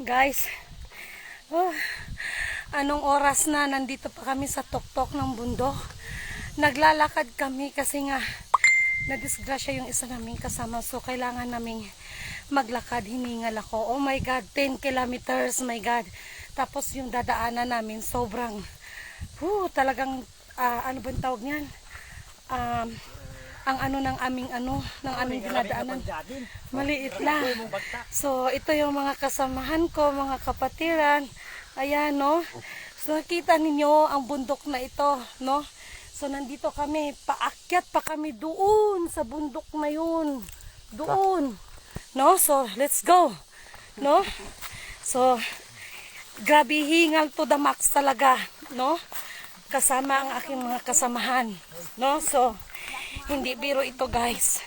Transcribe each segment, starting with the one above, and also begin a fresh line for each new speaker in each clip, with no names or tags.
Guys, oh, anong oras na nandito pa kami sa tuktok ng bundok. Naglalakad kami kasi nga nadisgrasya yung isa naming kasama so kailangan naming maglakad. Hiningal ako. Oh my God, 10 kilometers, my God. Tapos yung dadaanan namin sobrang, whew, talagang, ah, ano ba tawag niyan? Um, ang ano ng aming ano, ng aming dinadaanan. Maliit lang. So, ito yung mga kasamahan ko, mga kapatiran. Ayan, no? So, nakita ninyo ang bundok na ito, no? So, nandito kami. Paakyat pa kami doon sa bundok na yun. Doon. No? So, let's go. No? So, grabe hingal to the max talaga. No? Kasama ang aking mga kasamahan. No? So, hindi biro ito, guys.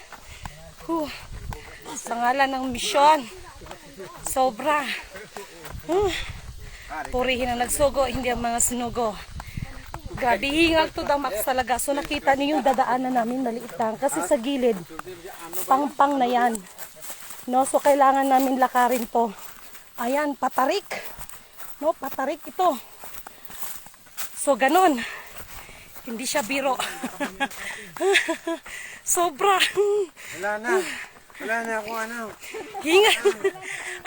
Whew. Sa ng misyon. Sobra. Hmm. Purihin ang nagsugo, hindi ang mga sinugo. Grabe, hingal to the max talaga. So nakita niyo yung dadaanan namin, maliit. Kasi sa gilid, pang-pang na yan. No, so kailangan namin lakarin to. Ayan, patarik. No, patarik ito. So ganun. Hindi siya biro. Sobra.
Wala na. Wala na ako ano.
Hinga.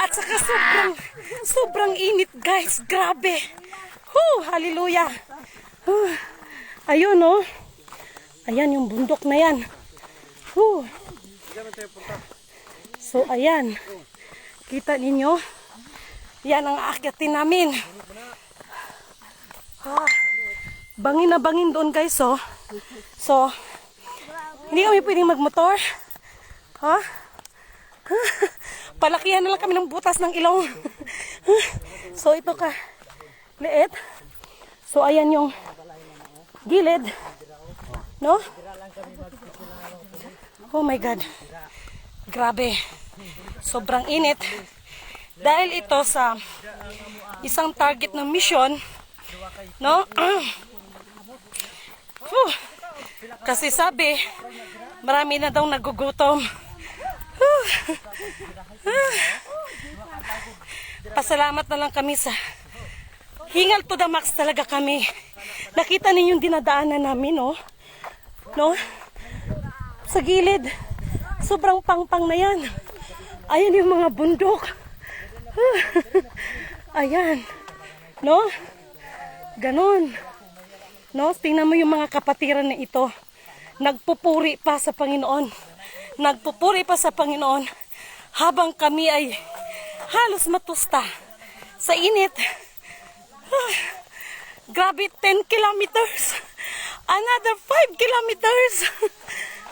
At saka sobrang, sobrang init guys. Grabe. Whew, hallelujah. Huh. Ayun oh. Ayan yung bundok na yan. Whew. So ayan. Kita ninyo. Yan ang aakyatin namin. Ah, bangin na bangin doon guys oh. So, hindi kami pwedeng magmotor. Ha? Palakihan na lang kami ng butas ng ilong. so ito ka. Liit. So ayan yung gilid. No? Oh my God. Grabe. Sobrang init. Dahil ito sa isang target ng mission. No? Whew. Kasi sabi, marami na daw nagugutom. Pasalamat na lang kami sa hingal to the max talaga kami. Nakita ninyo yung dinadaanan namin, no? No? Sa gilid. Sobrang pang-pang na yan. Ayan yung mga bundok. Ayan. No? Ganon. No? Tingnan mo yung mga kapatiran na ito. Nagpupuri pa sa Panginoon. Nagpupuri pa sa Panginoon habang kami ay halos matusta sa init. Ah, grabe, 10 kilometers. Another 5 kilometers.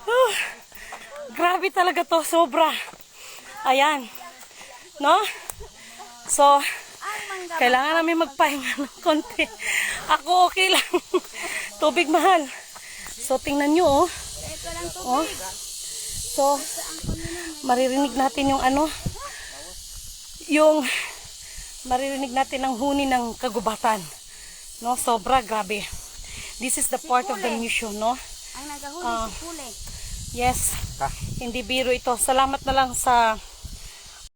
Ah, grabe talaga to, sobra. Ayan. No? So, kailangan namin magpahinga ng konti. Ako okay lang. Tubig mahal. So, tingnan nyo, oh. Oh. So, maririnig natin yung ano, yung maririnig natin ang huni ng kagubatan. No, sobra grabe. This is the part of the mission, no?
Ang nagahuli
Ah.
si Pule.
Yes. Hindi biro ito. Salamat na lang sa